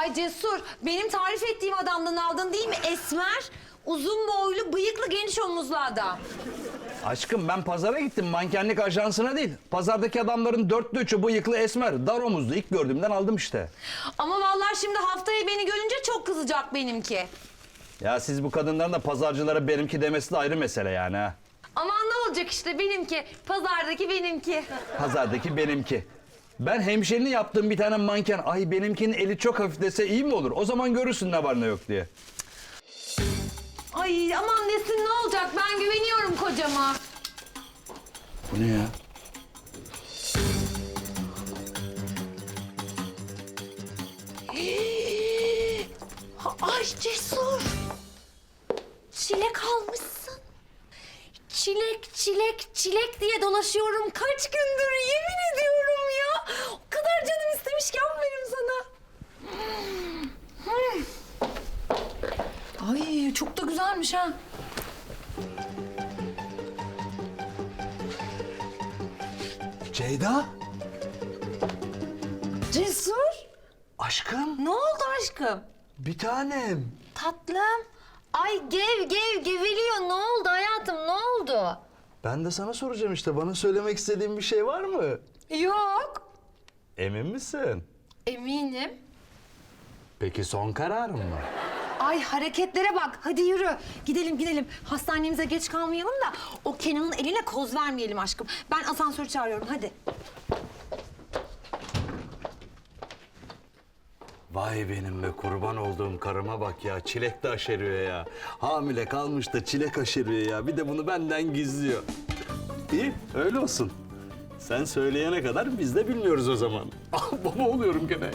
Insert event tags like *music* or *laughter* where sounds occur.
Ay Cesur, benim tarif ettiğim adamdan aldın değil mi? Esmer, uzun boylu, bıyıklı, geniş omuzlu adam. Aşkım ben pazara gittim mankenlik ajansına değil. Pazardaki adamların dörtte üçü bıyıklı esmer. Dar omuzlu ilk gördüğümden aldım işte. Ama vallahi şimdi haftaya beni görünce çok kızacak benimki. Ya siz bu kadınların da pazarcılara benimki demesi de ayrı mesele yani ha. Aman ne olacak işte benimki, pazardaki benimki. Pazardaki benimki. Ben hemşerini yaptığım bir tane manken ay benimkinin eli çok hafif dese iyi mi olur? O zaman görürsün ne var ne yok diye. Ay aman desin ne olacak ben güveniyorum kocama. Bu ne ya? *gasps* Ay Cesur. Çilek almışsın. Çilek, çilek, çilek diye dolaşıyorum kaç gündür yemin ediyorum ya. O kadar canım istemiş ki aferin sana. Ay çok da güzelmiş ha. Ceyda? Cesur. Aşkım? Ne oldu aşkım? Bir tanem. Tatlım. Ay gev gev geveliyor. Ne oldu hayatım ne oldu? Ben de sana soracağım işte. Bana söylemek istediğin bir şey var mı? Yok. Emin misin? Eminim. Peki son kararın mı? Ay hareketlere bak. Hadi yürü. Gidelim gidelim. Hastanemize geç kalmayalım da o Kenan'ın eline koz vermeyelim aşkım. Ben asansörü çağırıyorum hadi. Vay benim be kurban olduğum karıma bak ya. Çilek de aşeriyor ya. Hamile kalmış da çilek aşeriyor ya. Bir de bunu benden gizliyor. İyi öyle olsun. Sen söyleyene kadar biz de bilmiyoruz o zaman. *laughs* Baba oluyorum gene.